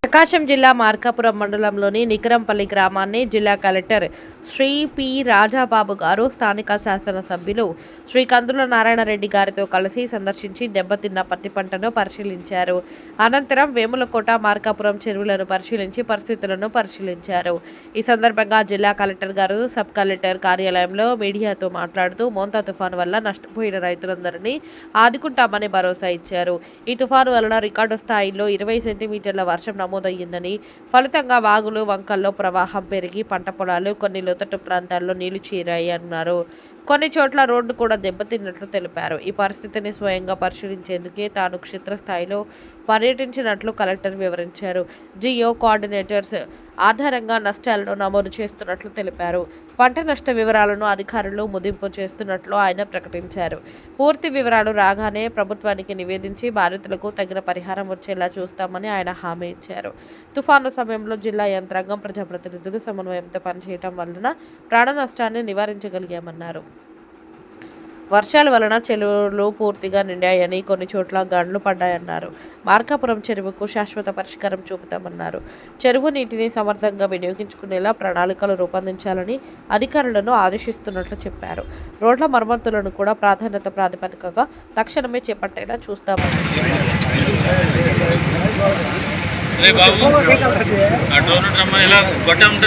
ప్రకాశం జిల్లా మార్కాపురం మండలంలోని నికరంపల్లి గ్రామాన్ని జిల్లా కలెక్టర్ శ్రీ పి. రాజాబాబు గారు స్థానిక శాసనసభ్యులు శ్రీ కందుల నారాయణరెడ్డి గారితో కలిసి సందర్శించి దెబ్బతిన్న పత్తి పంటను పరిశీలించారు. అనంతరం వేములకోట మార్కాపురం చెరువులను పరిశీలించి పరిస్థితులను పరిశీలించారు. ఈ సందర్భంగా జిల్లా కలెక్టర్ గారు సబ్ కలెక్టర్ కార్యాలయంలో మీడియాతో మాట్లాడుతూ మోంతా తుఫాను వల్ల నష్టపోయిన రైతులందరినీ ఆదుకుంటామని భరోసా ఇచ్చారు. ఈ తుఫాను వలన రికార్డు స్థాయిలో ఇరవై సెంటీమీటర్ల వర్షం నమోదయ్యిందని ఫలితంగా వాగులు వంకల్లో ప్రవాహం పెరిగి పంట పొలాలు కొన్ని లోతట్టు ప్రాంతాల్లో నీళ్ళు చేరాయి అన్నారు. కొన్ని చోట్ల రోడ్డు కూడా దెబ్బతిన్నట్లు తెలిపారు. ఈ పరిస్థితిని స్వయంగా పరిశీలించేందుకే తాను క్షేత్రస్థాయిలో పర్యటించినట్లు కలెక్టర్ వివరించారు. జియో కోఆర్డినేటర్స్ ఆధారంగా నష్టాలను నమోదు చేస్తున్నట్లు తెలిపారు. పంట నష్ట వివరాలను అధికారులు ముదింపు చేస్తున్నట్లు ఆయన ప్రకటించారు. పూర్తి వివరాలు రాగానే ప్రభుత్వానికి నివేదించి బాధితులకు తగిన పరిహారం వచ్చేలా చూస్తామని ఆయన హామీ ఇచ్చారు. తుఫాను సమయంలో జిల్లా యంత్రాంగం ప్రజాప్రతినిధులు సమన్వయంతో పనిచేయడం వలన ప్రాణ నష్టాన్ని నివారించగలిగామన్నారు. వర్షాల వలన చెరువులు పూర్తిగా నిండాయని కొన్ని చోట్ల గండ్లు పడ్డాయన్నారు. మార్కాపురం చెరువుకు శాశ్వత పరిష్కారం చూపుతామన్నారు. చెరువు నీటిని సమర్థంగా వినియోగించుకునేలా ప్రణాళికలు రూపొందించాలని అధికారులను ఆదేశిస్తున్నట్లు చెప్పారు. రోడ్ల మరమ్మతులను కూడా ప్రాధాన్యత ప్రాతిపదికగా తక్షణమే చేపట్టేలా చూస్తామన్నారు. రే బాబు ఆ డ్రోన్ రమ్మ ఇలా ఉంటే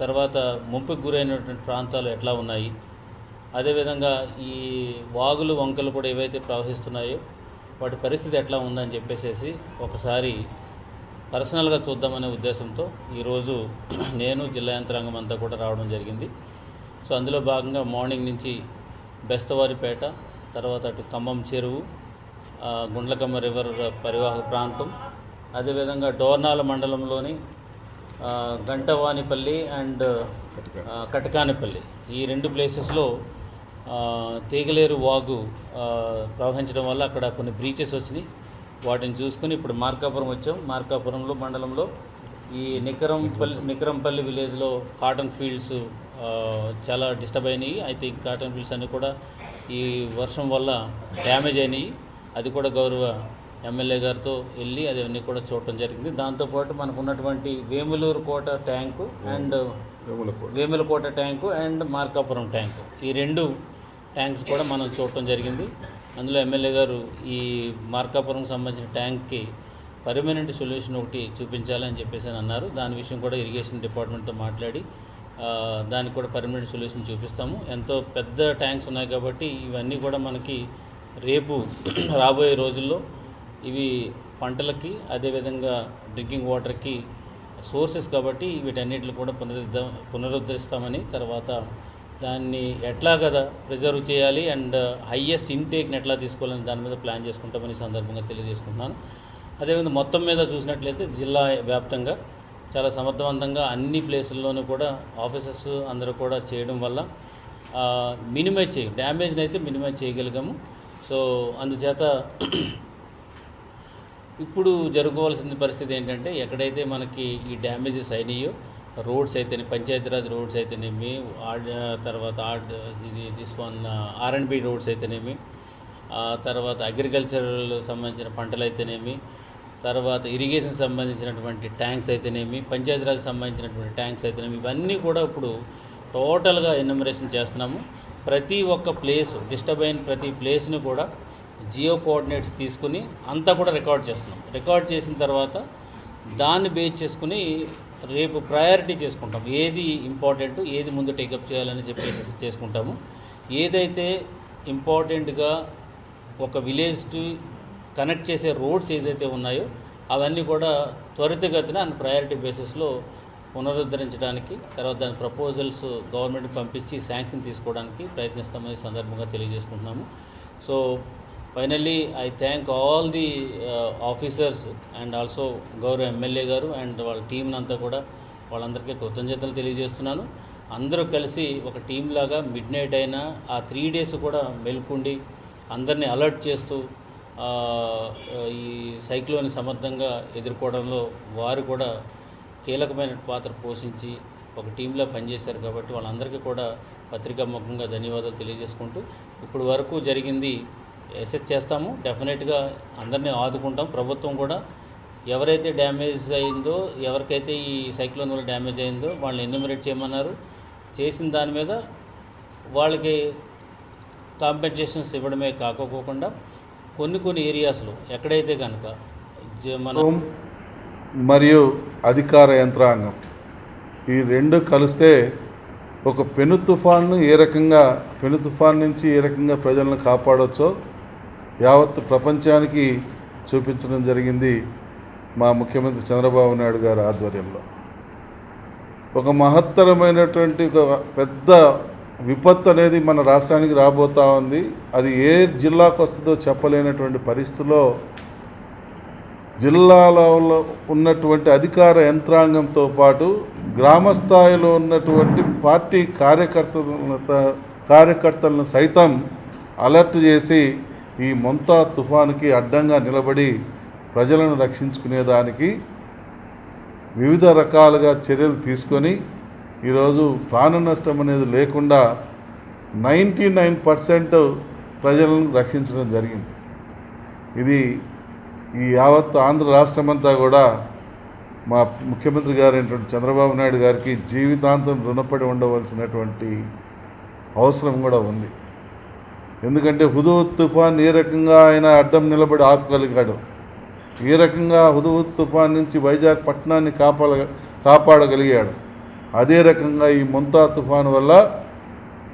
తర్వాత ముంపుకు గురైనటువంటి ప్రాంతాలు ఎట్లా ఉన్నాయి? అదేవిధంగా ఈ వాగులు వంకలు కూడా ఏవైతే ప్రవహిస్తున్నాయో వాటి పరిస్థితి ఎట్లా ఉందని చెప్పేసి ఒకసారి పర్సనల్గా చూద్దామనే ఉద్దేశంతో ఈరోజు నేను జిల్లా యంత్రాంగం అంతా కూడా రావడం జరిగింది. సో అందులో భాగంగా మార్నింగ్ నుంచి బెస్తవారిపేట తర్వాత అటు ఖమ్మం చెరువు గుండ్లకమ్మ రివర్ పరివాహక ప్రాంతం అదేవిధంగా డోర్నాల మండలంలోని గంటవానిపల్లి అండ్ కటకానిపల్లి. ఈ రెండు ప్లేసెస్లో తీగలేరు వాగు ప్రవహించడం వల్ల అక్కడ కొన్ని బ్రీచెస్ వచ్చినాయి. వాటిని చూసుకుని ఇప్పుడు మార్కాపురం వచ్చాం. మార్కాపురంలో మండలంలో ఈ నికరంపల్లి. నికరంపల్లి విలేజ్లో కాటన్ ఫీల్డ్స్ చాలా డిస్టర్బ్ అయినాయి. అయితే ఈ కాటన్ ఫీల్డ్స్ అన్నీ కూడా ఈ వర్షం వల్ల డ్యామేజ్ అయినాయి. అది కూడా గౌరవ ఎమ్మెల్యే గారితో వెళ్ళి అది అన్నీ కూడా చూడటం జరిగింది. దాంతోపాటు మనకు ఉన్నటువంటి Vemuluru Kota tank and Vemulakota tank and Markapuram tank. ఈ రెండు ట్యాంక్స్ కూడా మనం చూడటం జరిగింది. అందులో ఎమ్మెల్యే గారు ఈ మార్కాపురం సంబంధించిన ట్యాంక్కి పర్మనెంట్ సొల్యూషన్ ఒకటి చూపించాలని చెప్పేసి అని అన్నారు. దాని విషయం కూడా ఇరిగేషన్ డిపార్ట్మెంట్తో మాట్లాడి దానికి కూడా పర్మనెంట్ సొల్యూషన్ చూపిస్తాము. ఎంతో పెద్ద ట్యాంక్స్ ఉన్నాయి కాబట్టి ఇవన్నీ కూడా మనకి రేపు రాబోయే రోజుల్లో ఇవి పంటలకి అదేవిధంగా డ్రింకింగ్ వాటర్కి సోర్సెస్ కాబట్టి వీటన్నిటిని కూడా పునరుద్ధ పునరుద్ధరిస్తామని తర్వాత దాన్ని ఎట్లా కదా ప్రిజర్వ్ చేయాలి అండ్ హయ్యెస్ట్ ఇంటేక్ని ఎట్లా తీసుకోవాలని దాని మీద ప్లాన్ చేసుకుంటామని సందర్భంగా తెలియజేసుకుంటున్నాను. అదేవిధంగా మొత్తం మీద చూసినట్లయితే జిల్లా వ్యాప్తంగా చాలా సమర్థవంతంగా అన్ని ప్లేసుల్లోనూ కూడా ఆఫీసర్స్ అందరూ కూడా చేయడం వల్ల మినిమైజ్ చేయ డ్యామేజ్ని అయితే మినిమైజ్ చేయగలిగాము. సో అందుచేత ఇప్పుడు జరుగుకోవాల్సిన పరిస్థితి ఏంటంటే ఎక్కడైతే మనకి ఈ డ్యామేజెస్ అయినాయో రోడ్స్ అయితేనే పంచాయతీరాజ్ రోడ్స్ అయితేనేమి తర్వాత ఆర్డ్ ఇది దిస్ వన్ ఆర్ఎండ్బి రోడ్స్ అయితేనేమి తర్వాత అగ్రికల్చరల్ సంబంధించిన పంటలు అయితేనేమి తర్వాత ఇరిగేషన్ సంబంధించినటువంటి ట్యాంక్స్ అయితేనేమి పంచాయతీరాజ్ సంబంధించినటువంటి ట్యాంక్స్ అయితేనేమి ఇవన్నీ కూడా ఇప్పుడు టోటల్గా ఎన్యూమరేషన్ చేస్తున్నాము. ప్రతి ఒక్క ప్లేస్ డిస్టర్బ్ అయిన ప్రతి ప్లేస్ని కూడా జియో కోఆర్డినేట్స్ తీసుకుని అంతా కూడా రికార్డ్ చేస్తున్నాం. రికార్డ్ చేసిన తర్వాత దాన్ని బేస్ చేసుకుని రేపు ప్రయారిటీ చేసుకుంటాం. ఏది ఇంపార్టెంట్ ఏది ముందు టేకప్ చేయాలని చెప్పేసి చేసుకుంటాము. ఏదైతే ఇంపార్టెంట్గా ఒక విలేజ్కి కనెక్ట్ చేసే రోడ్స్ ఏదైతే ఉన్నాయో అవన్నీ కూడా త్వరితగతిన అండ్ ప్రయారిటీ బేసిస్లో పునరుద్ధరించడానికి తర్వాత దాని ప్రపోజల్స్ గవర్నమెంట్కి పంపించి శాంక్షన్ తీసుకోవడానికి ప్రయత్నిస్తామని సందర్భంగా తెలియజేసుకుంటున్నాము. So finally I thank all the officers and also గౌరవ ఎమ్మెల్యే గారు అండ్ వాళ్ళ టీంని అంతా కూడా వాళ్ళందరికీ కృతజ్ఞతలు తెలియజేస్తున్నాను. అందరూ కలిసి ఒక టీంలాగా మిడ్ నైట్ అయినా ఆ త్రీ డేస్ కూడా మెలుకుండి అందరినీ అలర్ట్ చేస్తూ ఈ సైక్లోన్ సమర్థంగా ఎదుర్కోవడంలో వారు కూడా కీలకమైన పాత్ర పోషించి ఒక టీంలో పనిచేశారు కాబట్టి వాళ్ళందరికీ కూడా పత్రికా ముఖంగా ధన్యవాదాలు తెలియజేసుకుంటూ ఇప్పుడు వరకు జరిగింది ఎసెస్ చేస్తాము. డెఫినెట్గా అందరినీ ఆదుకుంటాం. ప్రభుత్వం కూడా ఎవరైతే డ్యామేజ్ అయిందో ఎవరికైతే ఈ సైక్లోన్ వల్ల డ్యామేజ్ అయిందో వాళ్ళని ఎన్యూమరేట్ చేయమన్నారు. చేసిన దాని మీద వాళ్ళకి కాంపెన్సేషన్స్ ఇవ్వడమే కాకపోకుండా కొన్ని కొన్ని ఏరియాస్లో ఎక్కడైతే కనుక జ- మన మరియు అధికార యంత్రాంగం ఈ రెండు కలిస్తే ఒక పెను తుఫాన్ను ఏ రకంగా పెను తుఫాన్ నుంచి ఏ రకంగా ప్రజలను కాపాడవచ్చో యావత్ ప్రపంచానికి చూపించడం జరిగింది మా ముఖ్యమంత్రి చంద్రబాబు నాయుడు గారి ఆధ్వర్యంలో. ఒక మహత్తరమైనటువంటి ఒక పెద్ద విపత్తు అనేది మన రాష్ట్రానికి రాబోతా ఉంది. అది ఏ జిల్లాకు వస్తుందో చెప్పలేనటువంటి పరిస్థితిలో జిల్లాలో ఉన్నటువంటి అధికార యంత్రాంగంతో పాటు గ్రామ స్థాయిలో ఉన్నటువంటి పార్టీ కార్యకర్త కార్యకర్తలను సైతం అలర్ట్ చేసి ఈ మొంతా తుఫానుకి అడ్డంగా నిలబడి ప్రజలను రక్షించుకునేదానికి వివిధ రకాలుగా చర్యలు తీసుకొని ఈరోజు ప్రాణ నష్టం అనేది లేకుండా నైంటీ నైన్ పర్సెంట్ ప్రజలను రక్షించడం జరిగింది. ఇది ఈ యావత్ ఆంధ్ర రాష్ట్రమంతా కూడా మా ముఖ్యమంత్రి గారైనటువంటి చంద్రబాబు నాయుడు గారికి జీవితాంతం రుణపడి ఉండవలసినటువంటి అవసరం కూడా ఉంది. ఎందుకంటే హుదూ తుఫాన్ ఏ రకంగా ఆయన అడ్డం నిలబడి ఆపగలిగాడు ఏ రకంగా హుదూ తుఫాన్ నుంచి వైజాగ్ పట్టణాన్ని కాపాడ కాపాడగలిగాడు. అదే రకంగా ఈ ముంతా తుఫాను వల్ల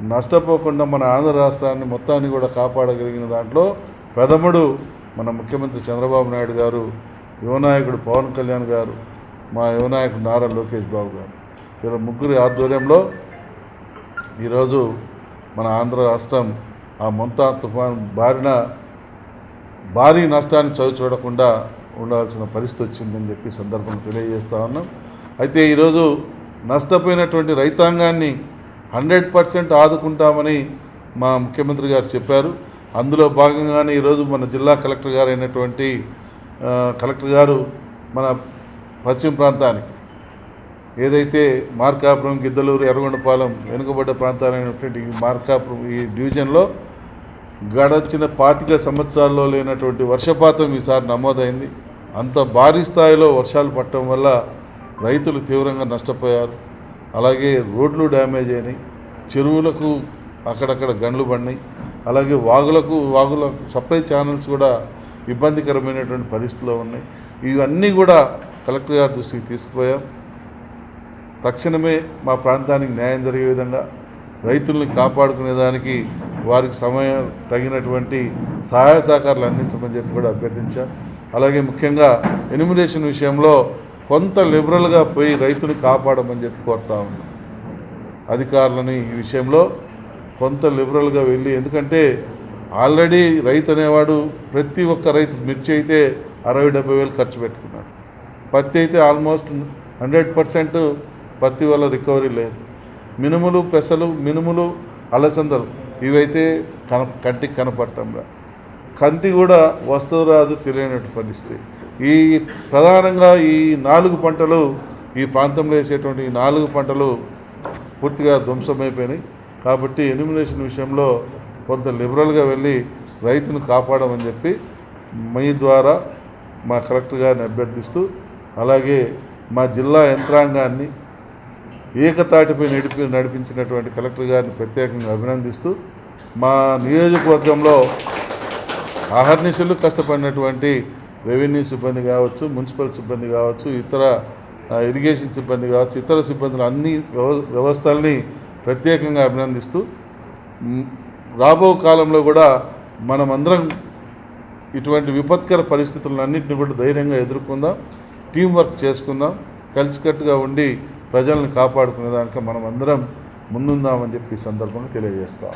నష్టపోకుండా మన ఆంధ్ర రాష్ట్రాన్ని మొత్తాన్ని కూడా కాపాడగలిగిన దాంట్లో ప్రథముడు మన ముఖ్యమంత్రి చంద్రబాబు నాయుడు గారు యువనాయకుడు పవన్ కళ్యాణ్ గారు మా యువనాయకుడు నారా లోకేష్ బాబు గారు. వీళ్ళ ముగ్గురి ఆధ్వర్యంలో ఈరోజు మన ఆంధ్ర రాష్ట్రం ఆ మొంతా తుఫాన్ బారిన భారీ నష్టాన్ని చవి చూడకుండా ఉండాల్సిన పరిస్థితి వచ్చిందని చెప్పి సందర్భం తెలియజేస్తా ఉన్నాం. అయితే ఈరోజు నష్టపోయినటువంటి రైతాంగాన్ని హండ్రెడ్ పర్సెంట్ ఆదుకుంటామని మా ముఖ్యమంత్రి గారు చెప్పారు. అందులో భాగంగానే ఈరోజు మన జిల్లా కలెక్టర్ గారు అయినటువంటి కలెక్టర్ గారు మన పశ్చిమ ప్రాంతానికి ఏదైతే మార్కాపురం గిద్దలూరు ఎర్రగొండపాలెం వెనుకబడ్డ ప్రాంతాలైనటువంటి ఈ మార్కాపురం ఈ డివిజన్లో గడచిన పాతిక సంవత్సరాల్లో లేనటువంటి వర్షపాతం ఈసారి నమోదైంది. అంత భారీ స్థాయిలో వర్షాలు పడటం వల్ల రైతులు తీవ్రంగా నష్టపోయారు. అలాగే రోడ్లు డ్యామేజ్ అయినాయి. చెరువులకు అక్కడక్కడ గండ్లు పడినాయి. అలాగే వాగులకు వాగుల సప్లై ఛానల్స్ కూడా ఇబ్బందికరమైనటువంటి పరిస్థితిలో ఉన్నాయి. ఇవన్నీ కూడా కలెక్టర్ గారి దృష్టికి తీసుకుపోయాం. తక్షణమే మా ప్రాంతానికి న్యాయం జరిగే విధంగా రైతుల్ని కాపాడుకునేదానికి వారికి సమయం తగినటువంటి సహాయ సహకారాలు అందించమని చెప్పి కూడా అభ్యర్థించాం. అలాగే ముఖ్యంగా ఎనిమినేషన్ విషయంలో కొంత లిబరల్గా పోయి రైతుని కాపాడమని చెప్పి కోరుతా ఉన్నాం. అధికారులని ఈ విషయంలో కొంత లిబరల్గా వెళ్ళి ఎందుకంటే ఆల్రెడీ రైతు అనేవాడు ప్రతి ఒక్క రైతు మిర్చి అయితే అరవై డెబ్బై వేలు ఖర్చు పెట్టుకున్నాడు. పత్తి అయితే ఆల్మోస్ట్ హండ్రెడ్ పర్సెంట్ పత్తి వల్ల రికవరీ లేదు. మినుములు పెసలు మినుములు అలసందలు ఇవైతే కన కంటికి కనపడటంలా కంతి కూడా వస్తుంది రాదు తెలియనట్టు పరిస్థితి. ఈ ప్రధానంగా ఈ నాలుగు పంటలు ఈ ప్రాంతంలో వేసేటువంటి ఈ నాలుగు పంటలు పూర్తిగా ధ్వంసమైపోయినాయి. కాబట్టి ఎలిమినేషన్ విషయంలో కొంత లిబరల్గా వెళ్ళి రైతును కాపాడమని చెప్పి మీ ద్వారా మా కలెక్టర్ గారిని అభ్యర్థిస్తూ అలాగే మా జిల్లా యంత్రాంగాన్ని ఏకతాటిపై నడిపి నడిపించినటువంటి కలెక్టర్ గారిని ప్రత్యేకంగా అభినందిస్తూ మా నియోజకవర్గంలో అహర్నిశలు కష్టపడినటువంటి రెవెన్యూ సిబ్బంది కావచ్చు మున్సిపల్ సిబ్బంది కావచ్చు ఇతర ఇరిగేషన్ సిబ్బంది కావచ్చు ఇతర సిబ్బందులు అన్ని వ్యవ వ్యవస్థల్ని ప్రత్యేకంగా అభినందిస్తూ రాబో కాలంలో కూడా మనమందరం ఇటువంటి విపత్కర పరిస్థితులన్నింటినీ కూడా ధైర్యంగా ఎదుర్కొందాం టీం వర్క్ చేసుకుందాం. కలిసికట్టుగా ఉండి ప్రజలను కాపాడుకునే దానికి మనం అందరం ముందుందామని చెప్పి ఈ సందర్భంగా తెలియజేస్తాం.